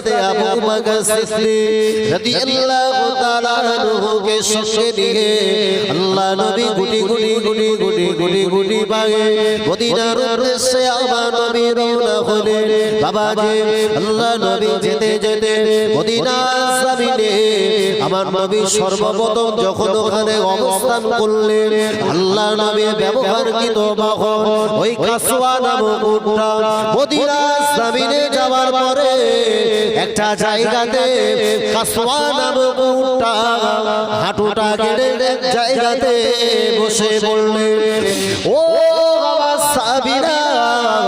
হিজরতে আবু বকর সিদ্দিক রাদিয়াল্লাহু তাআলা আনহুকে সঙ্গে নিয়ে আল্লাহ নবী গুটি গুটি গুটি গুটি গুটি গুটি বাগে মদিনার উদ্দেশ্যে আমার নবী রওনা হলেন। বাবাজি, আল্লাহ নবী যেতে যেতে মদিনা জমিনে আমার নবী সর্বপ্রথম যখন ওখানে অবস্থান করলেন আল্লাহ নবীর ব্যবহারকৃত বাহন ওই কাসওয়া নামক উটটা মদিনা জমিনে যাওয়ার পরে একটা জায়গাতে কাসওয়া নামক উটটা হাঁটুটা কেড়ে জায়গাতে বসে বললেন ও বাবা সাবিরা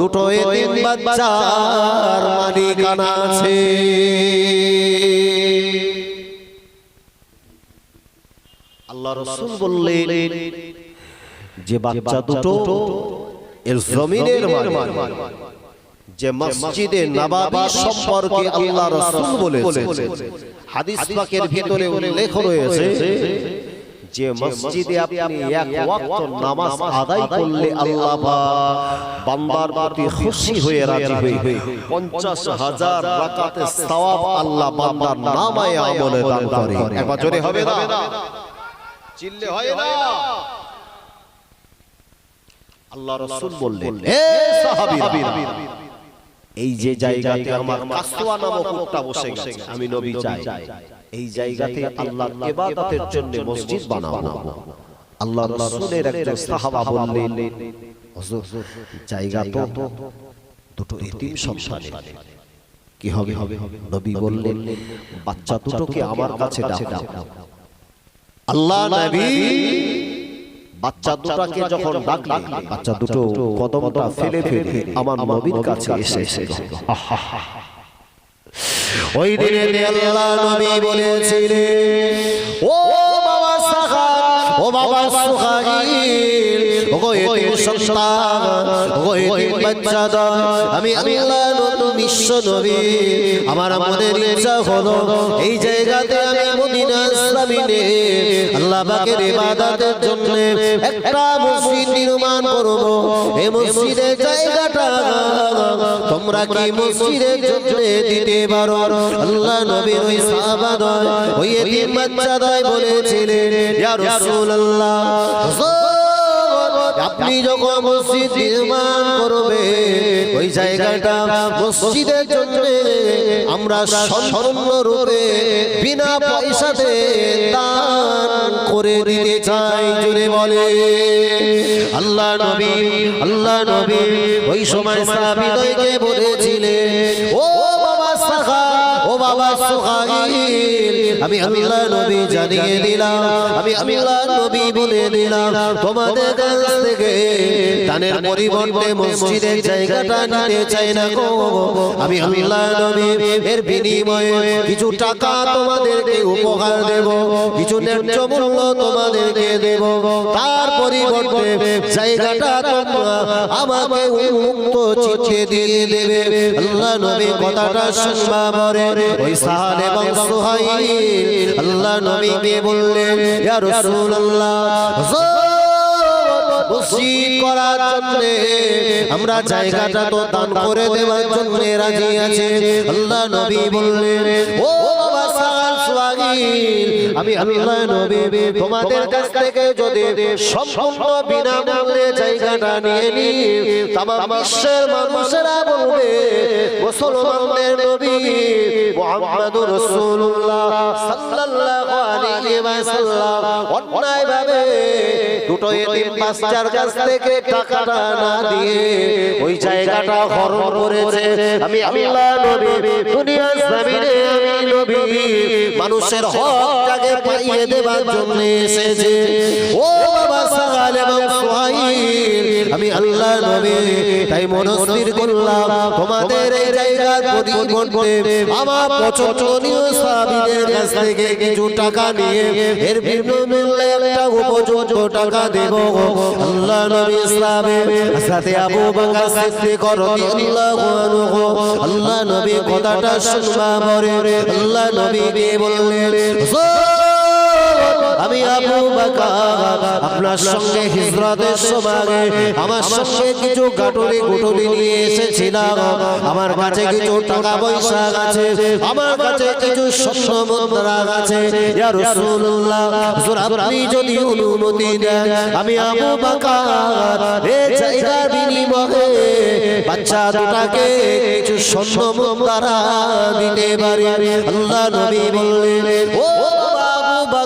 দুটো এতিম বাচ্চার মালিকানা আছে। আল্লাহ রসুল বললেন যে বাচ্চা দুটো এর জমিনের যে মসজিদে নবাবী সম্পর্কে আল্লাহ রসুল বলেছেন হাদিস পাকের ভিতরে উল্লেখ রয়েছে যে মসজিদে আপনি এক ওয়াক্ত নামাজ আদায় করলে আল্লাহ বান্দার প্রতি খুশি হয়ে রাজি হয়ে পঞ্চাশ হাজার রাকাতে সওয়াব আল্লাহ বান্দার নামায় আমলে দান করে। একবার জোরে হবে না? চিল্লে হয় না? আল্লাহ রাসূল বললেন হে সাহাবীরা, এই যে জায়গাতে আমার কাসওয়া নামক উটটা বসে গেছে, আমি নবী চাই। এই জায়গাতে আল্লাহর ইবাদতের জন্য মসজিদ বানাবো আল্লাহ রাসূলের একজন সাহাবা বললেন হুজুর জায়গা তো দুটো এতিম সন্তানের। কি হবে? হবে? নবী বললেন বাচ্চা দুটোকে আমার কাছে ডাকো আল্লাহ নবী বাচ্চা দুটাকে যখন ডাকলে বাচ্চা দুটো কদমটা ফেলে ফেলে আমার নবীর কাছে এসে এসে ওই দিনে আল্লাহ নবী বলেছিলেন ও বাবা সাহা ও বাবা সুহাগী ওগো এই এতিম সন্তান এই এতিম বাচ্চা আমি আল্লাহ বিশ্ব নবী। আমার আমাদের ইচ্ছা হলো এই জায়গাতে আমি মদিনা ইসলামিনে আল্লাহ পাকের ইবাদতের জন্য একটা মসজিদ নির্মাণ করব। এই মসজিদের জায়গাটা তোমরা কি মসজিদের জন্য দিতে পারো? আল্লাহ নবী ওই সাহাবা দয় ওই এতিম বাচ্চা দয় বলেছিলেন ইয়া রাসূলুল্লাহ আপনি যখন মসজিদ নির্মাণ করবে, ওই জায়গাটা মসজিদের জন্য আমরা সম্পূর্ণ রূপে বিনা পয়সাতে দান করে দিতে চাই জুড়ে বলে। আল্লাহ নবী আল্লাহ নবী ওই সময় সাহাবীদেরকে বলেছিলেন, ও বাবা সাখা ও বাবা সুহাইল আমি আল্লাহ নবী জানিয়ে দিলাম। আমি আমি আল্লাহ নবী বলে দিলাম। তোমাদের কাছ থেকে দানের পরিবর্তে মসজিদের জায়গাটা নিতে চাই না গো। আমি আল্লাহ নবী এর বিনিময়ে কিছু টাকা তোমাদেরকে উপহার দেব। কিছু ন্যায্য মূল্য তোমাদেরকে দেব। তার পরিবর্তে জায়গাটা তোমরা আমাকে উন্মুক্ত চিঠি দিয়ে দেবে। আল্লাহ নবী কথাটা শুনবা পরে। ওই সাহান এবং সুহাইল আল্লাহ নবীকে বললেন, ইয়া রাসূলুল্লাহ আমরা জায়গাটা তো দান করে দেওয়ার জন্য রাজি আছে। আল্লাহ নবী বললেন আমি আল্লাহ নবী তোমাদের কাছ থেকে যদি সম্পূর্ণ বিনামূল্যে জায়গাটা নিয়ে নি তামাম বিশ্বের মানুষেরা বলবে মুসলমানদের নবী মুহাম্মাদুর রাসূলুল্লাহ সাল্লাল্লাহু আলাইহি ওয়াসাল্লাম। অন্যায় ভাবে দুটো এতিম বাচ্চার কাছ থেকে টাকাটা না দিয়ে ওই জায়গাটা হরণ করেছে। আমি আল্লাহ নবী দুনিয়ার জমিনে নবী, মানুষের হকটাকে পাইয়ে দেবার জন্য এসেছে। ও বাবা সাগাল এবং সোহাইল, আমি আল্লাহ নবী, তাই মনস্থির করলাম। তোমাদের এই জায়গার পরিবর্তে আমার পছন্দনীয় সাহাবীদের কাছ থেকে কিছু টাকা নিয়ে এর বিনিময়ে একটা উপযুক্ত টাকা দেব। আল্লাহ নবী ইসলামে সাথে আবু বকর সিদ্দিক রাদিয়াল্লাহু আনহু আল্লাহ নবী কথাটা শুনবা পরে আল্লাহ নবী বললেন আমি আবু বকর। আপনার সঙ্গে হিজরতের সময় আমার সঙ্গে কিছু গাটুরি গুটুরি নিয়ে এসেছিলাম। আমার কাছে কিছু টাকা পয়সা আছে। আমার কাছে কিছু স্বর্ণ মুদ্রা আছে। ইয়া রাসূলুল্লাহ। হুজুর আপনি যদি অনুমতি দেন আমি আবু বকর। এই জায়গার বিনিময়ে বাচ্চা দুটাকে কিছু স্বর্ণ মুদ্রা দিতে পারি। আল্লাহ নবী বললেন ও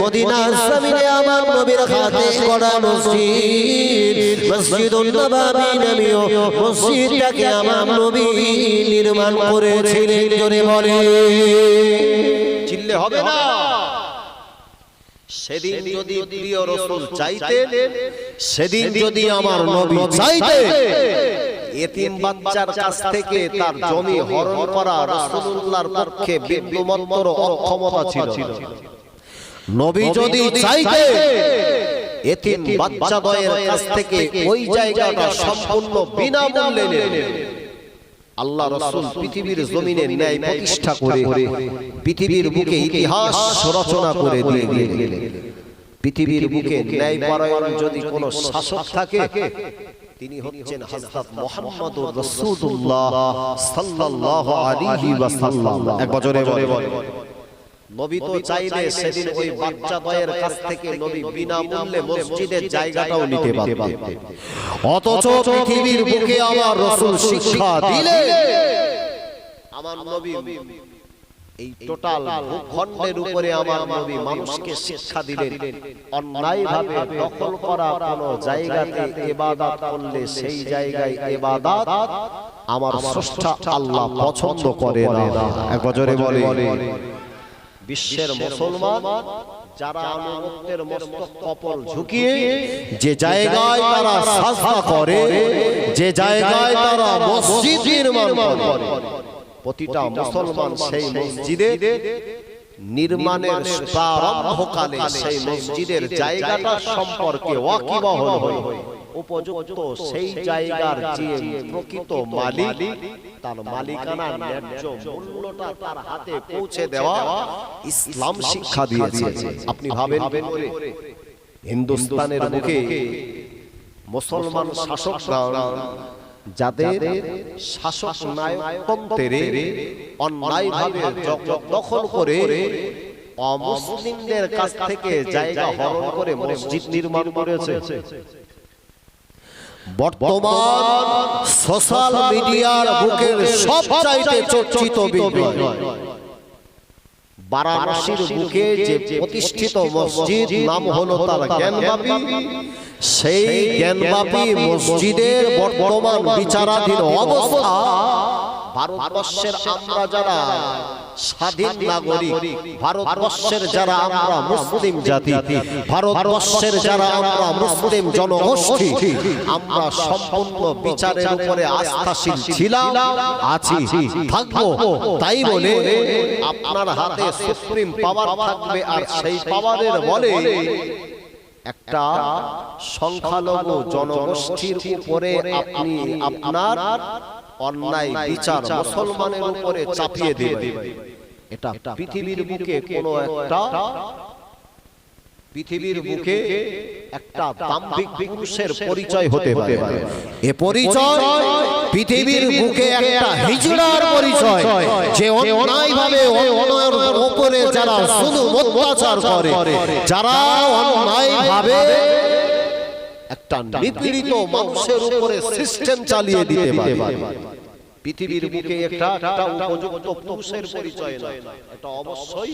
মদিনা জমিনে আমার নবীর হাতে করা মসজিদ। মসজিদুন নববী নামীয় মসজিদটাকে আমার নবী নির্মাণ করেছিলেন জোরে বলে। চিল্লে হবে না। সেদিন যদি প্রিয় রসুল চাইতেন সেদিন যদি আমার নবী চাইতে এতিম বাচ্চার কাছ থেকে তার জমি হরণ করা রাসূলুল্লাহর পক্ষে বিন্দুমাত্র অক্ষমতা ছিল নবী যদি চাইতে এতিম বাচ্চাদ্বয়ের কাছ থেকে ওই জায়গাটা সম্পূর্ণ বিনামূল্যে নিলেন আল্লাহ রসুল পৃথিবীর জমিনে ন্যায় প্রতিষ্ঠা করে পৃথিবীর বুকে ইতিহাস রচনা করে দিয়ে গেলেন পৃথিবীর বুকে ন্যায় পরায়ণ যদি কোনো শাসক থাকে তিনি হচ্ছেন হযরত মুহাম্মদুর রাসূলুল্লাহ সাল্লাল্লাহু আলাইহি ওয়াসাল্লাম। এক বছরে বলে। নবী তো চাইলে সেদিন ওই বাচ্চা দয়ের কাছ থেকে নবী বিনামূল্যে মসজিদের জায়গাটাও নিতে পারতেন অথচ পৃথিবীর বুকে আমার রসুল শিক্ষা দিলে। আমার নবী এই টোটাল ভূখণ্ডের উপরে আমার নবী মানুষকে শিক্ষা দিলেন। অন্যায় ভাবে দখল করা কোন জায়গাতে ইবাদত করলে সেই জায়গায় ইবাদত আমার স্রষ্টা আল্লাহ পছন্দ করে না। এক বছরে বলে। বিশ্বের মুসলমান যারা আনুগত্যের মস্তক কপল ঝুঁকিয়ে যে জায়গায় তারা সাজদা করে যে জায়গায় তারা মসজিদ নির্মাণ করে প্রতিটা মুসলমান সেই মসজিদে নির্মাণের প্রারম্ভকালে সেই মসজিদের জায়গাটা সম্পর্কে ওয়াকিবহল হই উপযুক্ত সেই জায়গার যে প্রকৃত মালিক তার মালিকানা ন্যায্য মূল্যটা তার হাতে পৌঁছে দেওয়া ইসলাম শিক্ষা দিয়েছে। আপনি ভাবেন হিন্দুস্তানের মুখে মুসলমান শাসকগণ যাদের শাসক নায়কতন্ত্রে অন্যায়ভাবে দখল করে অমুসলিমদের কাছ থেকে জায়গা হরণ করে মসজিদ নির্মাণ করেছে। বর্তমান সোশ্যাল মিডিয়ার বুকের সবচাইতে চর্চিত বিষয় বারাণসীর বুকে যে প্রতিষ্ঠিত মসজিদ নাম হলো তার জ্ঞানবাপী। সেই জ্ঞানবাপী মসজিদের বর্তমান বিচারাধীন অবস্থা ভারতবর্ষের আমরা যারা স্বাধীন নাগরিক, ভারতবর্ষের যারা আমরা মুসলিম জাতি, ভারতবর্ষের যারা আমরা মুসলিম জনগোষ্ঠী, আমরা সম্পূর্ণ বিচারের উপরে আস্থাশীল ছিলাম, আছি, থাকব, তাই বলে আপনার হাতে সুপ্রিম পাওয়ার থাকবে আর সেই পাওয়ারের বলে একটা সংখ্যালঘু জনগোষ্ঠীর উপরে আপনি আপনার অন্যায় বিচার মুসলমানের উপরে চাপিয়ে দেবে। এটা পৃথিবীর বুকে কোনো একটা পৃথিবীর বুকে একটা দাম্ভিক পুরুষের পরিচয় হতে হতে পারে। এ পরিচয় পৃথিবীর বুকে একটা হিজড়ার পরিচয়। যে অন্যায় ভাবে অন্যের উপরে যারা শুধু অত্যাচার করে যারা অন্যায় ভাবে একটা নিপীড়িত মানুষের উপরে সিস্টেম চালিয়ে দিতে পারে। পৃথিবীর বুকে একটা একটা উপযুক্ত পুরুষের পরিচয় নয় এটা অবশ্যই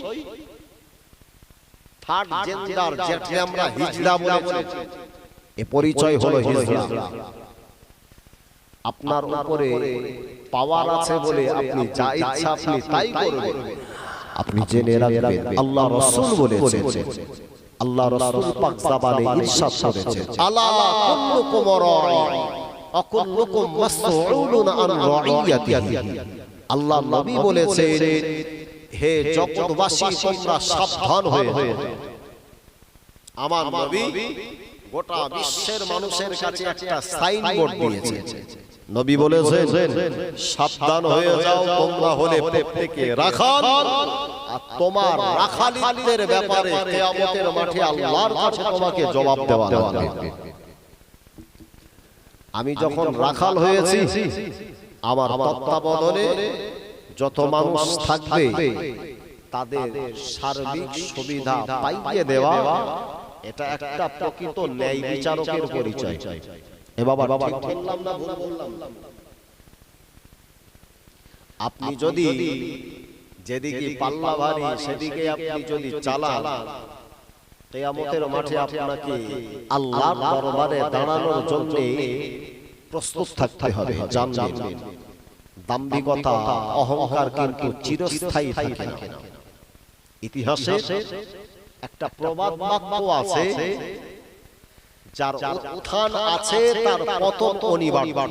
থার্ড জেন্ডার যেটাকে আমরা হিজড়া বলে বলেছি। এ পরিচয় হলো হিজড়া। আপনার উপরে পাওয়ার আছে বলে আপনি যা ইচ্ছা আপনি তাই করবেন। আপনি জেনে রাখবেন আল্লাহ রাসূল বলেছেন। আল্লাহ রাসূল পাক জাবানে ইরশাদ করেছেন। আলা কুল্লুকুম রা'i অকুল্লুকুম মাসউলুন আন রা'iয়াতিহি আল্লাহ নবী বলেছেন হে জগৎবাসী তোমরা সাবধান হয়ে আমার নবী গোটা বিশ্বের মানুষের কাছে একটা সাইনবোর্ড দিয়েছে। নবী বলেছেন সাবধান হয়ে যাও তোমরা হলে প্রত্যেকে রাখাল। আর তোমার রাখালিদের ব্যাপারে কিয়ামতের মাঠে আল্লাহর কাছে তোমাকে জবাব দেওয়া লাগবে। আমি যখন রাখাল হয়েছি আমার তত্ত্বাবধানে যত মানুষ থাকবে তাদের সার্বিক সুবিধা পাইয়ে দেওয়া এটা একটা প্রকৃত ন্যায় বিচারকের পরিচয়। এ বাবা ঠিক বললাম না ভুল বললাম আপনি যদি যেদিকে পাল্লা ভারী সেদিকে আপনি যদি চালান কেয়ামতের মাঠে আপনাকে আল্লাহর দরবারে দাঁড়ানোর জন্য প্রস্তুত থাকতে হবে জানবেন। দাম্ভিকতা অহংকার কিন্তু চিরস্থায়ী থাকে না। ইতিহাসে একটা প্রবাদ বাক্য আছে যার উত্থান আছে তার পতন অনিবার্য।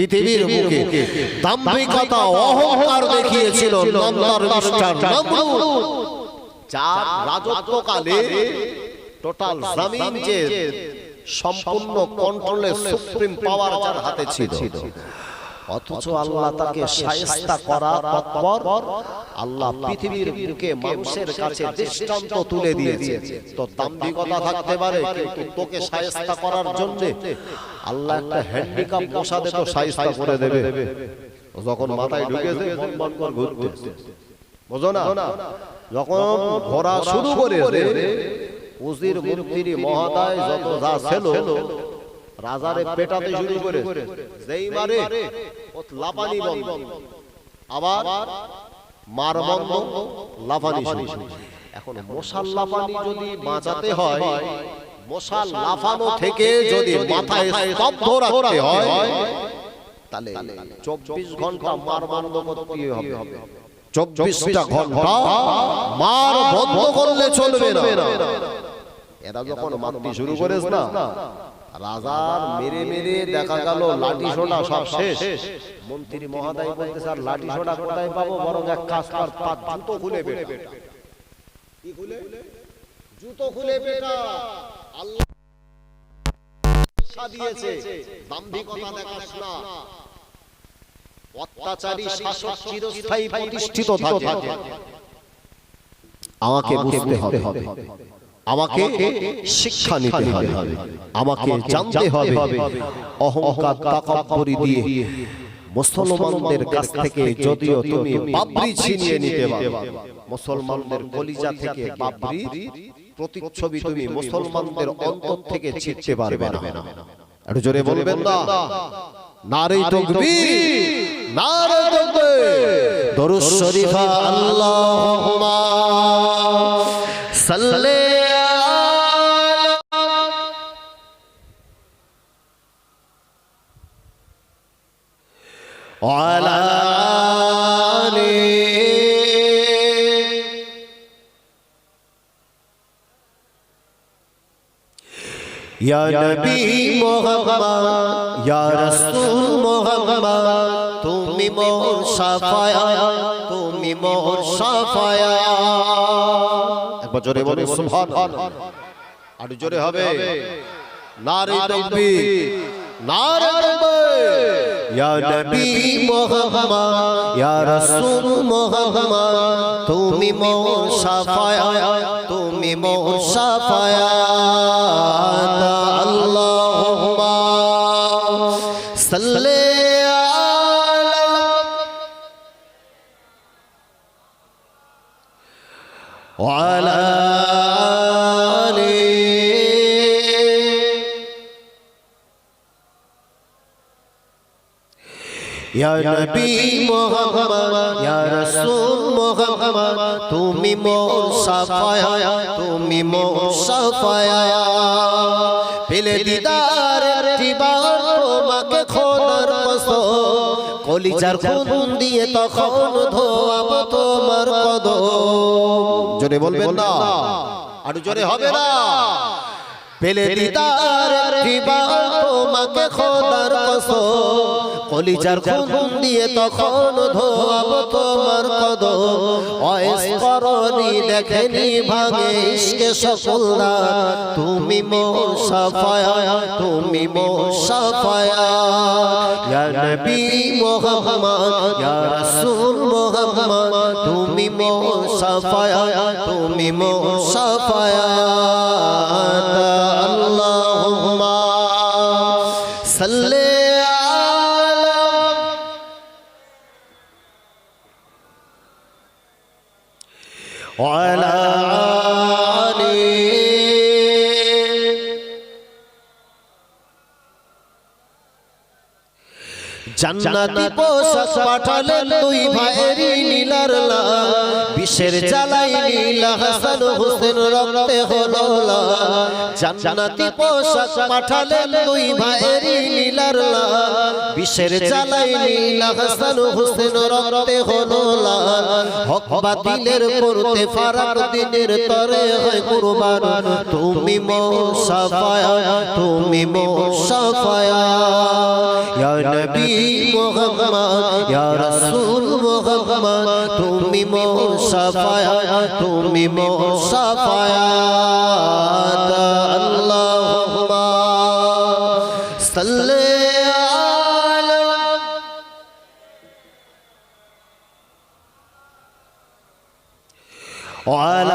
পৃথিবীর বুকে দাম্ভিকতা অহংকার দেখিয়েছিল নন্দর মিস্টার নমরুদ যার রাজত্বকালে টোটাল জমিন যে সম্পূর্ণ কন্ট্রোলে সুপ্রিম পাওয়ার যার হাতে ছিল। অথচ আল্লাহ তাকে সায়স্তা করা তৎপর আল্লাহ পৃথিবীর বুকে মানুষের কাছে দৃষ্টান্ত তুলে দিয়েছে। তো দাম্ভিকতা থাকতে পারে কিন্তু তোকে সায়স্তা করার জন্য আল্লাহ একটা হ্যান্ডিক্যাপ বসাতে তো সায়স্তা করে দেবে। যখন মাথায় ঢুকেছে বন বন করে ঘুরতে বোঝো না যখন ঘোরা শুরু করে উজির মন্ত্রী মহাদায় যত যা ছিল রাজারে পেটাতে শুরু করে। যেই মারে লাপানি বন্ধ। আবার মার বন্ধ লাফানি শুরু। এখন মশাল লাফানি যদি বাঁচাতে হয় মশাল লাফানো থেকে যদি মাথায় স্তব্ধ রাখতে হয় তাহলে চব্বিশ ঘণ্টা মার বন্ধ করতে হবে। চব্বিশটা ঘণ্টা মার বন্ধ করলে চলবে না। এরা যখন মারতে শুরু করেছ না রাজার মেরে মেরে দেখা গেল লাঠি সোনা সব শেষ। মন্ত্রী মহাদাই বলতে স্যার লাঠি সোনা কোথায় পাবো? বরং এক কাজ কর পাঁচ জুতো খুলে বেটা। কি খুলে? জুতো খুলে বেটা। আল্লাহ দিয়েছে। দাম্ভিকতা দেখাস না। অত্যাচারী শাসক চিরস্থায়ী প্রতিষ্ঠিত থাকে। আমাকে বুঝতে হবে। আমাকে শিক্ষা নিতে হবে। আমাকে জানতে হবে। অহংকার তাকাব্বুরি দিয়ে। মুসলমানদের কাছ থেকে যদিও তুমি বাবরি ছিনিয়ে নিতে পারো। মুসলমানদের কলিজা থেকে বাবরি প্রতিচ্ছবি তুমি মুসলমানদের অন্তর থেকে ছিটতে পারবে না। একটু জোরে বলবেন না? নারী তকবীর। নারী তকবীর। দরুদ শরীফা। আল্লাহুম্মা সাল্লি আলা আলি ইয়া নবী মোহাম্মদ, ইয়া রাসূল মোহাম্মদ, তুমি মোর সাফায়া, তুমি মোর সাফায়া। একবার জোরে বলে সুবহানাল্লাহ। আর জোরে হবে। নারে তাকবীর নারে ইয়া নবী মোহাম্মদ ইয়া রাসূল মোহাম্মদ তুমি মোর সাফায়া তুমি মোর সাফায়া আল্লাহুম্মা সাল্লি আলা وعلى آله ইয়া নবী মোহাম্মদ ইয়া রাসূল মোহাম্মদ তুমি মোর সাফায়া তুমি মোর সাফায়া পেলে দিদার দিবার তোমাকে খোদার কসম কলিজার খুন দিয়ে তখন ধোয়াব তোমার কদম জোরে বলবেন না আর জোরে হবে না পেলে দিদার দিবার তোমাকে খোদার কসম কলিজার খুন দিয়ে তখন ধোয়াব তোমার কদম। অয়েস করনি দেখেনি ভাগে ইশকে সফলদা তুমি মোর সাফায়া তুমি মোর সাফায়া। ইয়া নবী মোহাম্মদ ইয়া রাসূল মোহাম্মদ তুমি মোর সাফায়া তুমি মোর সাফায়া। وعلى জান্নাতি পোশাক পাঠালেন দুই ভাইয়েরই নীলার লাল। বিশের জ্বালাই নীলা হাসান হোসেন রক্তে হলো লাল। জান্নাতি পোশাক পাঠালেন দুই ভাইয়েরই নীলার লাল। বিশের জ্বালাই নীলা হাসান হোসেন রক্তে হলো লাল। হক বাতিলের করতে ফারাক দিনের তরে হয় কুরবান। তুমি মো সাফায়া। তুমি মো সাফায়া। ইয়া নবী محمد يا رسول محمد تومي مصافايا تومي مصافايا اللهم صل على